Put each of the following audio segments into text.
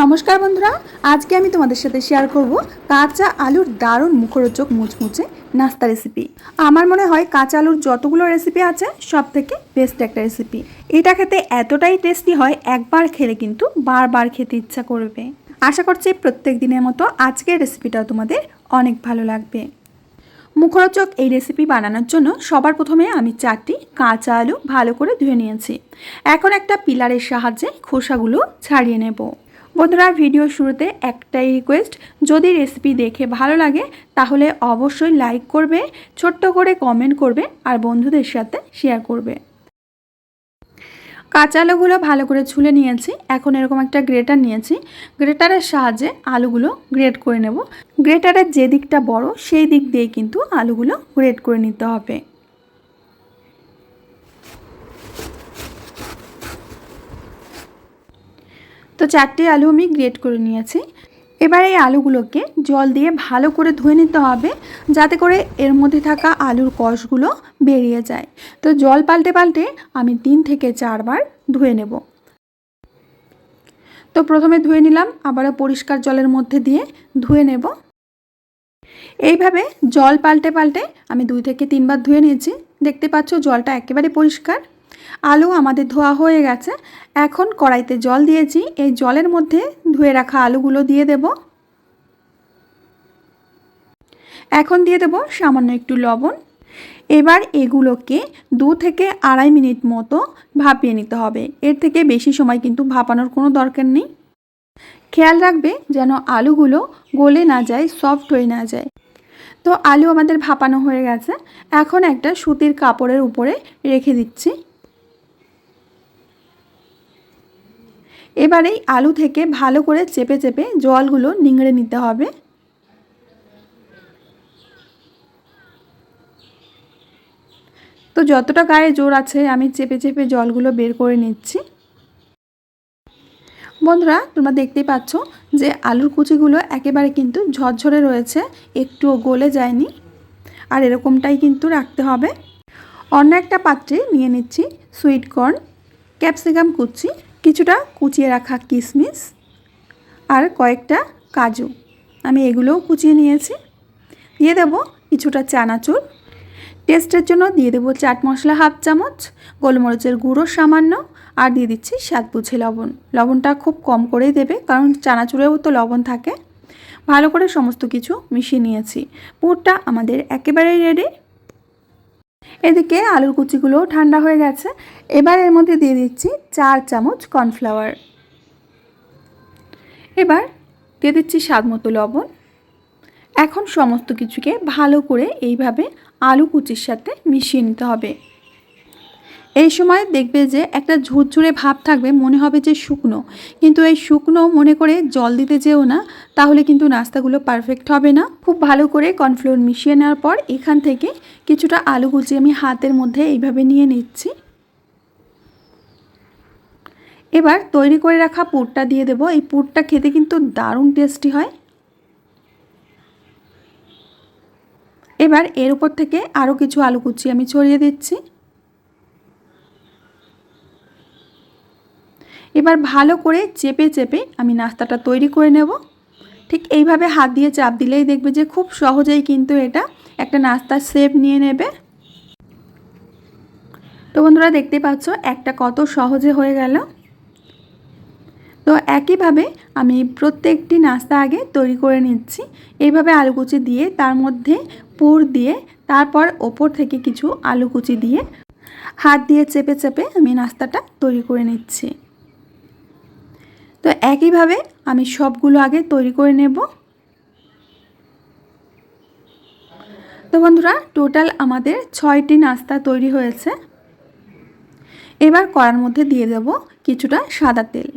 নমস্কার বন্ধুরা, আজকে আমি তোমাদের সাথে শেয়ার করব কাঁচা আলুর দারুণ মুখরোচক মুচমুচে নাস্তা রেসিপি আমার মনে হয় কাঁচা আলুর যতগুলো রেসিপি আছে সব থেকে বেস্ট একটা রেসিপি এটা খেতে এতটাই টেস্টি হয়, একবার খেলে কিন্তু বারবার খেতে ইচ্ছা করবে। আশা করছি প্রত্যেক দিনের মতো আজকের রেসিপিটাও তোমাদের অনেক ভালো লাগবে। মুখরোচক এই রেসিপি বানানোর জন্য সবার প্রথমে আমি চারটি কাঁচা আলু ভালো করে ধুয়ে নিয়েছি। এখন একটা পিলারের সাহায্যে খোসাগুলো ছাড়িয়ে নেব। বন্ধুরা, ভিডিও শুরুতে একটাই রিকোয়েস্ট যদি রেসিপি দেখে ভালো লাগে, তাহলে অবশ্যই লাইক করবে, ছোট্ট করে কমেন্ট করবে আর বন্ধুদের সাথে শেয়ার করবে। কাঁচা আলুগুলো ভালো করে ছুলে নিয়েছি, এখন এরকম একটা গ্রেটার নিয়েছি। গ্রেটারের সাহায্যে আলুগুলো গ্রেট করে নেব। গ্রেটারের যে দিকটা বড়, সেই দিক দিয়ে কিন্তু আলুগুলো গ্রেট করে নিতে হবে। তো চারটে আলু আমি গ্রেট করে নিয়েছি। এবার এই আলুগুলোকে জল দিয়ে ভালো করে ধুয়ে নিতে হবে, যাতে করে এর মধ্যে থাকা আলুর কষগুলো বেরিয়ে যায়। তো জল পাল্টে পাল্টে আমি তিন থেকে চারবার ধুয়ে নেব। তো প্রথমে ধুয়ে নিলাম, আবারও পরিষ্কার জলের মধ্যে দিয়ে ধুয়ে নেব। এইভাবে জল পাল্টে পাল্টে আমি দুই থেকে তিনবার ধুয়ে নিয়েছি। দেখতে পাচ্ছ জলটা একেবারে পরিষ্কার। আলু আমাদের ধোয়া হয়ে গেছে। এখন কড়াইতে জল দিয়েছি। এই জলের মধ্যে ধুয়ে রাখা আলুগুলো দিয়ে দেব। এখন দিয়ে দেব সামান্য একটু লবণ। এবার এগুলোকে দু থেকে আড়াই মিনিট মতো ভাপিয়ে নিতে হবে। এর থেকে বেশি সময় কিন্তু ভাপানোর কোনো দরকার নেই। খেয়াল রাখবে যেন আলুগুলো গলে না যায় সফট হয়ে না যায়। তো আলু আমাদের ভাপানো হয়ে গেছে। এখন একটা সুতির কাপড়ের উপরে রেখে দিচ্ছি। এবার এই আলু থেকে ভালো করে চেপে চেপে জলগুলো নিংড়ে নিতে হবে। তো যতটা গায়ে জোর আছে, আমি চেপে চেপে জলগুলো বের করে নিচ্ছি। বন্ধুরা, তোমরা দেখতেই পাচ্ছ যে আলুর কুচিগুলো একেবারে কিন্তু ঝরঝরে রয়েছে, একটুও গলে যায়নি। আর এরকমটাই কিন্তু রাখতে হবে। অন্য একটা পাত্রে নিয়ে নিচ্ছি সুইট কর্ন, ক্যাপসিকাম কুচি কিছুটা কুচিয়ে রাখা কিশমিশ আর কয়েকটা কাজু। আমি এগুলোও কুচিয়ে নিয়েছি। দিয়ে দেবো কিছুটা চানাচুর। টেস্টের জন্য দিয়ে দেবো চাট মশলা হাফ চামচ, গোলমরিচের গুঁড়ো সামান্য আর দিয়ে দিচ্ছি স্বাদ বুঝে লবণ। লবণটা খুব কম করেই দেবে, কারণ চানাচুরেও তো লবণ থাকে। ভালো করে সমস্ত কিছু মিশিয়ে নিয়েছি। পুরটা আমাদের একেবারেই রেডি এদিকে আলুর কুচিগুলো ঠান্ডা হয়ে গেছে। এবার এর মধ্যে দিয়ে দিচ্ছি চার চামচ কর্নফ্লাওয়ার। এবার দিয়ে দিচ্ছি স্বাদ মতো লবণ। এখন সমস্ত কিছুকে ভালো করে এইভাবে আলু কুচির সাথে মিশিয়ে নিতে হবে। এই সময় দেখবে যে একটা ঝুরঝুরে ভাব থাকবে, মনে হবে যে শুকনো। কিন্তু এই শুকনো মনে করে জল দিতে যেও না, তাহলে কিন্তু নাস্তাগুলো পারফেক্ট হবে না। খুব ভালো করে কর্নফ্লোর মিশিয়ে নেওয়ার পর এখান থেকে কিছুটা আলু কুচি আমি হাতের মধ্যে এইভাবে নিয়ে নিচ্ছি। এবার তৈরি করে রাখা পুরটা দিয়ে দেবো। এই পুরটা খেতে কিন্তু দারুণ টেস্টি হয়। এবার এর উপর থেকে আরও কিছু আলু কুচি আমি ছড়িয়ে দিচ্ছি। এবার ভালো করে চেপে চেপে আমি নাস্তাটা তৈরি করে নেব। ঠিক এইভাবে হাত দিয়ে চাপ দিলেই দেখবে যে খুব সহজেই কিন্তু এটা একটা নাস্তার শেপ নিয়ে নেবে। তো বন্ধুরা দেখতে পাচ্ছ একটা কত সহজে হয়ে গেল। তো একইভাবে আমি প্রত্যেকটি নাস্তা আগে তৈরি করে নিচ্ছি। এইভাবে আলু কুচি দিয়ে তার মধ্যে পুর দিয়ে তারপর ওপর থেকে কিছু আলু কুচি দিয়ে হাত দিয়ে চেপে চেপে আমি নাস্তাটা তৈরি করে নিচ্ছি। তো একইভাবে আমি সবগুলো আগে তৈরি করে নেব। তো বন্ধুরা, টোটাল আমাদের ছয়টি নাস্তা তৈরি হয়েছে। এবার কড়ার মধ্যে দিয়ে দেব কিছুটা সাদা তেল।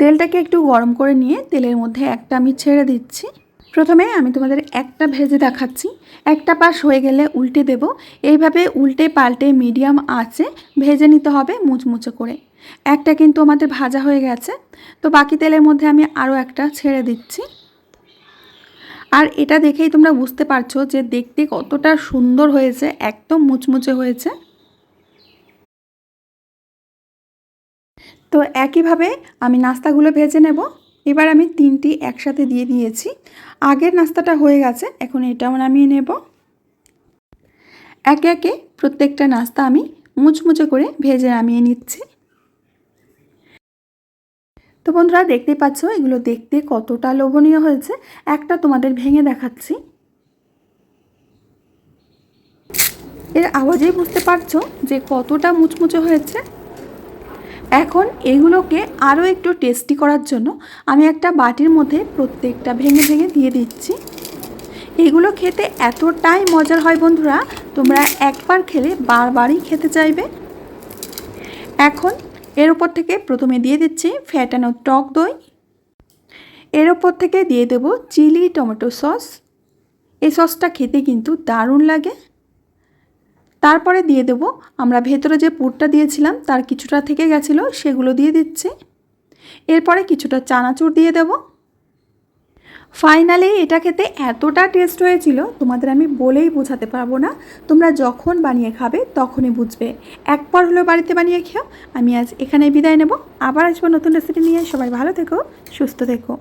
তেলটাকে একটু গরম করে নিয়ে তেলের মধ্যে একটা আমি ছেড়ে দিচ্ছি। প্রথমে আমি তোমাদের একটা ভেজে দেখাচ্ছি। একটা পাশ হয়ে গেলে উল্টে দেব। এইভাবে উল্টে পাল্টে মিডিয়াম আঁচে ভেজে নিতে হবে মুচমুচে করে। একটা কিন্তু আমাদের ভাজা হয়ে গেছে। তো বাকি তেলের মধ্যে আমি আরও একটা ছেড়ে দিচ্ছি। আর এটা দেখেই তোমরা বুঝতে পারছ যে দেখতে কতটা সুন্দর হয়েছে, একদম মুচমুচে হয়েছে। তো একইভাবে আমি নাস্তাগুলো ভেজে নেব। এবার আমি তিনটি একসাথে দিয়ে দিয়েছি। আগের নাস্তাটা হয়ে গেছে, এখন এটাও নামিয়ে নেব। একে একে প্রত্যেকটা নাস্তা আমি মুচমুচে করে ভেজে নামিয়ে নিচ্ছি। তো বন্ধুরা দেখতেই পাচ্ছ, এগুলো দেখতে কতটা লোভনীয় হয়েছে। একটা তোমাদের ভেঙে দেখাচ্ছি। এর আওয়াজেই বুঝতে পারছ যে কতটা মুচমুচে হয়েছে। এখন এগুলোকে আরও একটু টেস্টি করার জন্য আমি একটা বাটির মধ্যে প্রত্যেকটা ভেঙে ভেঙে দিয়ে দিচ্ছি। এগুলো খেতে এতটাই মজার হয় বন্ধুরা, তোমরা একবার খেলে বারবারই খেতে চাইবে। এখন এর উপর থেকে প্রথমে দিয়ে দিচ্ছি ফ্যাটানো টক দই। এর উপর থেকে দিয়ে দেব চিলি টমেটো সস এই সসটা খেতে কিন্তু দারুণ লাগে। তারপরে দিয়ে দেব, আমরা ভেতরে যে পুরটা দিয়েছিলাম, তার কিছুটা থেকে গেছিল, সেগুলো দিয়ে দিচ্ছি। এরপরে কিছুটা চানাচুর দিয়ে দেব। ফাইনালি এটা খেতে এতটা টেস্ট হয়েছিল, তোমাদের আমি বলেই বোঝাতে পারব না। তোমরা যখন বানিয়ে খাবে, তখনই বুঝবে। একবার হলো বাড়িতে বানিয়ে খেও। আমি আজ এখানে বিদায় নেব। আবার আসব নতুন রেসিপি নিয়ে। সবাই ভালো থেকো, সুস্থ থেকো।